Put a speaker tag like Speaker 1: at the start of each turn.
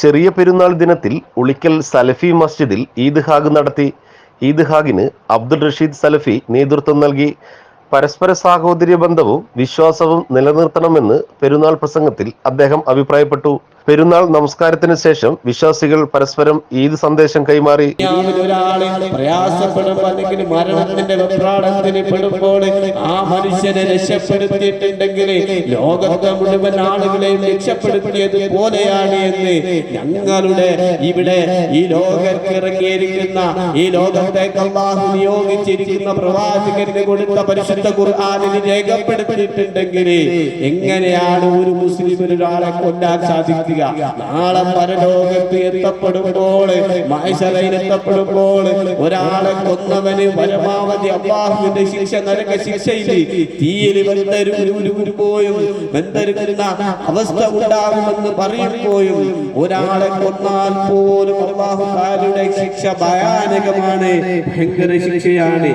Speaker 1: ചെറിയ പെരുന്നാൾ ദിനത്തിൽ ഉളിക്കൽ സലഫി മസ്ജിദിൽ ഈദ്ഹാഗ് നടത്തി. ഈദ്ഹാഗിന് അബ്ദുൾ റഷീദ് സലഫി നേതൃത്വം നൽകി. പരസ്പര സാഹോദര്യ ബന്ധവും വിശ്വാസവും നിലനിർത്തണമെന്ന് പെരുന്നാൾ പ്രസംഗത്തിൽ അദ്ദേഹം അഭിപ്രായപ്പെട്ടു. പെരുന്നാൾ നമസ്കാരത്തിന് ശേഷം വിശ്വാസികൾ പരസ്പരം ഈദ് സന്ദേശം കൈമാറി.
Speaker 2: ഒരാൾ മരണത്തിന്റെ പെടുമ്പോൾ ആ മനുഷ്യനെ മുഴുവൻ ഞങ്ങളുടെ ഇവിടെ ഈ ലോകത്ത് ഇറങ്ങിയിരിക്കുന്ന ഈ ലോകത്തെ അള്ളാഹു നിയോഗിച്ചിരിക്കുന്ന പ്രവാചകന് കൊടുത്ത പരിശുദ്ധ ഖുർആാനിന് രേഖപ്പെടുത്തിയിട്ടുണ്ടെങ്കിൽ എങ്ങനെയാണ് ഒരു മുസ്ലിം ഒരാളെ കൊല്ലാൻ സാധിക്കുക? നാളെ പരലോകത്ത് എത്തപ്പെടുമ്പോൾ മഹേശ്വരയിൽ എത്തപ്പെടുമ്പോൾ ഒരാളെ കൊന്നവന് പരമാവധി അബ്ബാഹുവിന്റെ ശിക്ഷ നരക ശിക്ഷയിൽ തീയിൽ വെന്തരുപോയും വെന്തരുന്ന അവസ്ഥ ഉണ്ടാകുമെന്ന് പറയുമ്പോഴും ഒരാളെ കൊന്നാൽ പോലും അള്ളാഹുക്കാരുടെ ശിക്ഷ ഭയാനകമാണ് ഭയങ്കര ശിക്ഷയാണ്.